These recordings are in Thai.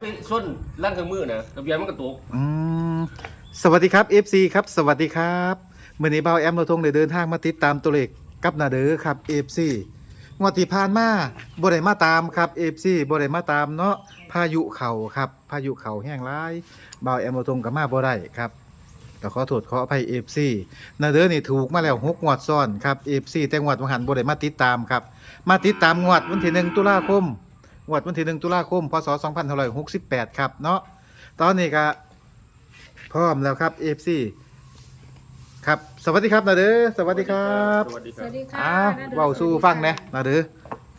ไปส้นร่างเครื่องมือนะทะเบียนมันกระตุกอืมสวัสดีครับ FC ครับ สวัสดีครับเมื่อนี้เบาแอมเราทงได้เดินทางมาติดตามตัวเลขกับนาเดอครับ FC งวดที่ผ่านมาบ่ได้มาตามครับ FC บ่ได้มาตามเนาะพายุเข่าครับพายุเข่าแห้งร้ายเบาแอมเราทงกับมาบ่ได้ครับก็ขอโทษขออภัย FC นาเดอนี่ถูกมาแล้ว6งวดซ้อนครับ FC แต่งวดวังหันบ่ได้มาติดตามครับมาติดตามงวดวันที่1ตุลาคม งวดวันที่1ตุลาคมพศ2568ครับเนาะตอนนี้ก็พร้อมแล้วครับ FC ครับสวัสดีครับนาเด้อสวัสดีครับสวัสดีคสรับวัสดีค่ะอ้าวน่ดูเว้าสู้ฟังนะนาเด้อ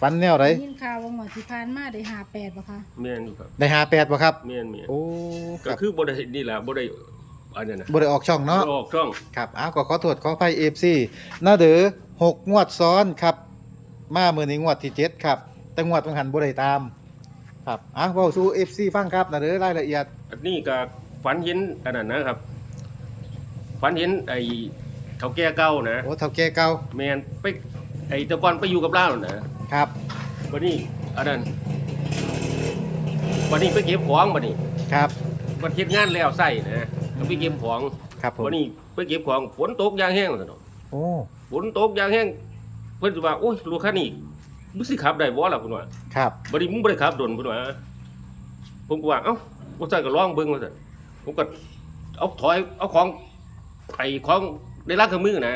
ฟันแนวไรยินข่าวว่าหมอที่พานมาได้หาแปดป่ะคะเมียนอยู่ครับได้หาแปดบ่ครับ เมียนเมียนโอ้คก็รับคือบ่ได้นี่แหละบ่ได้อันนั้นนะบ่ได้ออกช่องเนาะ ออกช่องครับอ้าวก็ขอโทษขออภัย FC นาเด้อหกงวดซ้อนครับ มามื้อนี้งวดที่เจ็ดครับ แต่งวดต้องหันบ่ได้ตาม ครับอ้าวเว้าสู้ FC ฟังครับนาเด้อรายละเอียดอันนี้ก็ฝันเห็นอันนั้นนะครับฝันเห็นไอ้เฒ่าแก่เก่านะโอ้เฒ่าแก่เก่าแม่นไปไอ้แตะกอนไปอยู่กับเรานะครับวันนี้อันนั้นวันนี้ไปเก็บของวันนี้ครับวันเฮ็ดงานแล้วใส่นะก็ไปเก็บของครับผมวันนี้ไปเก็บของฝนตกอย่างแห้งซั่นเนาะโอ้ฝนตกอย่างแห้งเพิ่นสิว่าโอ้ยรถคันนี้ มึงสิขับได้บ่ล่ะเพิ่นว่าครับ บัดนี้มึงบ่ได้ขับโดนเพิ่นว่าผมก็ว่าเอ้าบ่ซั่นก็ลองเบิ่งว่าซั่นผมก็เอาถอยเอาของไอ้ของในร่างเครื่องมือนะ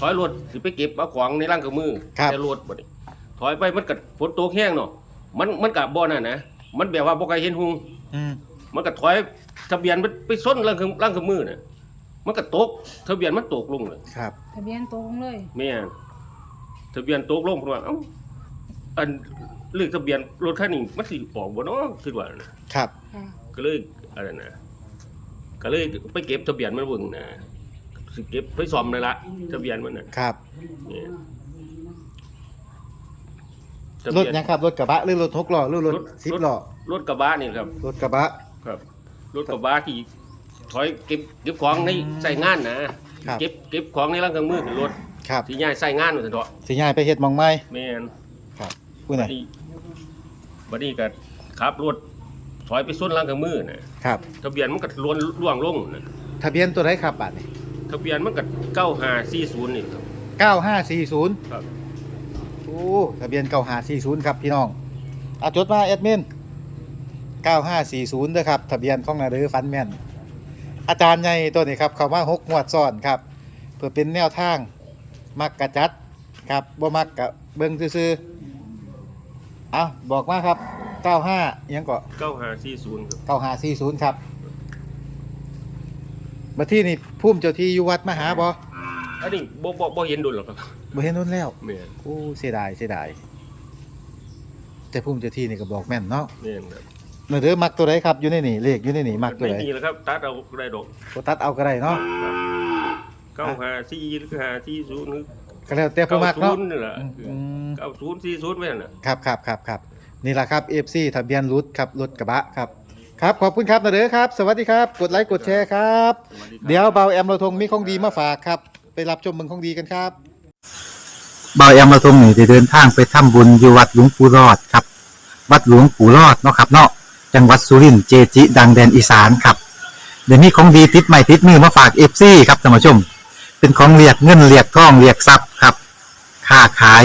ถอยรถสิไปเก็บเอาของในร่างเครื่องมือครับ แต่รถบัดนี้ถอยไปมันก็ฝนตกแห้งเนาะมันมันก็บ่นั่นนะมันแบบว่าบ่ไกลเห็นหุง อืมมันก็ถอยทะเบียนมันไปส้นร่างเครื่องร่างเครื่องมือน่ะมันก็ตกทะเบียนมันตกลงเลยครับ ทะเบียนตรงเลย แม่นทะเบียนตกลงเพราะว่าเอ้า อันเลขทะเบียนรถคันนี้มันสิออกบ่เนาะคือว่านะครับ ค่ะก็เลยอะไรนะก็เลยไปเก็บทะเบียนมันเบิ่งนะสิเก็บไปซ่อมเลยละทะเบียนมันน่ะครับนี่ทะรเบีถยนยังครับ รถกระบะหรือรถหกล้อหรือรถรถสิบล้อรถกระบะนี่ครับ รถกระบะ ครับ รถกระบะที่ถอยเก็บเก็บของในใส่งานนะครับ เก็บเก็บของในร่างเครื่องมือขึ้นรถครับที่ย้ายใส่งานว่าซั่นเถาะสิย้ายไปเฮ็ดหมองไม้แม่น ครับอุ้ยบัน่ะดนี้บัดนี้ก็ขับรถถอยไปส้นล่างกับมือนะครับ ทะเบียนมันก็ล้วนล่วงลงนะทะเบียนตัวไหนครับบัดนี้ทะเบียนมันก็เก้าห้าสี่ศูนย์นี่ครับ9540ครับ โอ้ทะเบียน9540ครับพี่น้องเอาจดมาแอดมิน9540เด้อครับ ทะเบียนของนาเรือฟันแม่นอาจารย์ใหญ่ตัวนี้ครับเขามาหกงวดซ้อนครับ เพื่อเป็นแนวทางมักกะจัดครับบ่มักกะเบิ่งซื่อๆ เอาบอกมาครับ 95อิหยังก็เก้าห้าสี่ศูนย์ครับเก้าหาสี่ศูนย์ครับ มาที่นี่พุ่มเจ้าที่อยู่วัดมาหาบ่อันนี้บ่บ่บ่เห็นดุลหรอกครับบ่เห็นนู่นแล้วแม่นโอ้เสียดายเสียดายแต่พุ่มเจ้าที่นี่ก็บอกแม่นเนาะแม่นครับเมื่อเด้อมักตัวไหนครับอยู่ในนี่เลขอยู่ในนี่มักตัวไม่ไหนมีแล้วครับ ตัดเอาได้ดอกก็ตัดเอาก็ได้เนาะเก้าห้าสี่หรือห้าสี่ศูนย์หรือก็แล้วแต่ผู้เก้ามักศูเนาะนย์นี่แหละอืม เก้าศูนย์สี่ศูนย์ไม่นั่นน่ะ ครับครับครับครับนี่แหละครับ FC ทะเบียนรถครับรถกระบะครับครับขอบคุณครับนะเด้อครับ สวัสดีครับ กดไลค์กดแชร์ครับ สวัสดีครับ เดี๋ยวเบาแอมเราทงมีของดีมาฝากครับ ไปรับชมเมืองของดีกันครับเบาแอมเราทงนี่ได้เดินทางไปทำบุญอยู่วัดหลวงปู่รอดครับ วัดหลวงปู่รอดเนาะครับเนาะจังหวัดสุรินทร์เจจิ ดังแดนอีสานครับ เดี๋ยวนี้ของดีติดใหม่ติดมือมาฝากเอฟซีครับท่านผู้ชม เป็นของเรียกเงินเรียกทองเรียกทรัพย์ครับค้าขาย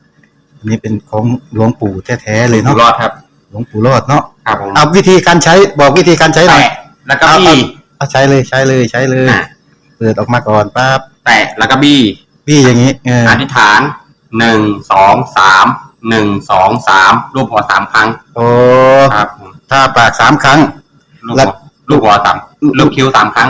อันนี้เป็นของหลวงปู่แท้ๆเลยอยู่เนาะ รอดครับ หลวงปู่รอดเนาะครับผมเอาวิธีการใช้บอกวิธีการใช้หน่อยแตะแล้วก็บี้ เอาใช้เลยใช้เลยใช้เลย อะ เปิดออกมาก่อนปั๊บแตะแล้วก็บี้พี่อย่างนี้เอออธิษฐานหนึ่งสองสามหนึ่งสองสามรูปหัวสามครั้งโอ้ครับผมถ้าปากสามครั้ง ลูกแล้หัวว ลูกหัวสามลูกคิ้วสามครั้ง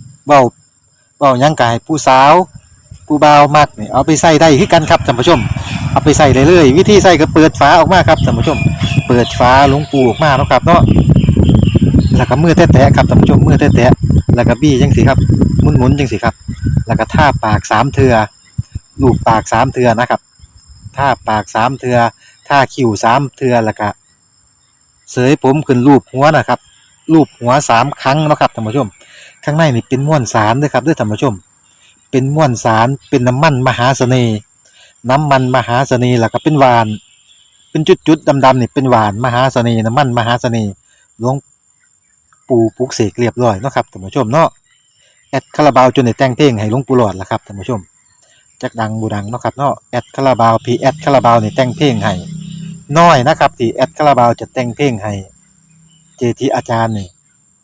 เว้าเว้ายังกายผู้สาวผู้บ่าวมักนี่เอาไปใส่ได้คือกันครับท่านผู้ชม เอาไปใส่เลยเลยวิธีใส่ก็เปิดฝาออกมาครับท่านผู้ชม เปิดฝาหลวงปูออกมาเนาะครับเนาะแล้วก็มือแตะๆครับท่านผู้ชมมือแตะๆแล้วก็บี้จังสิครับหมุนๆจังสิครับ แล้วก็ท่าปากสามเทือลูบปากสามเทือนะครับท่าปากสามเทือท่าคิ้วสามเทือแล้วก็เสยผมขึ้นรูปหัวนะครับรูปหัวสามครั้งนะครับท่านผู้ชม ข้างในนี่เป็นม้วนสารด้วยครับด้วยท่านผู้ชม เป็นม้วนสารเป็นน้ำมันมหาเสน่ห์น้ำมันมหาเสน่ห์แล้วก็เป็นหวาน เป็นจุดๆดำๆนี่เป็นหวานมหาเสน่ห์น้ำมันมหาเสน่ห์หลวงปู่ปลุกเสกเรียบร้อยเนาะครับท่านผู้ชมเนาะแอดคาราบาวจนได้แต่งเพลงให้หลวงปู่หลอดล่ะครับท่านผู้ชมจักดังบูดังเนาะครับเนาะแอดคาราบาวพีแอดคาราบาวนี่แต่งเพลงให้น้อยนะครับที่แอดคาราบาวจะแต่งเพลงให้เจทีอาจารย์นี่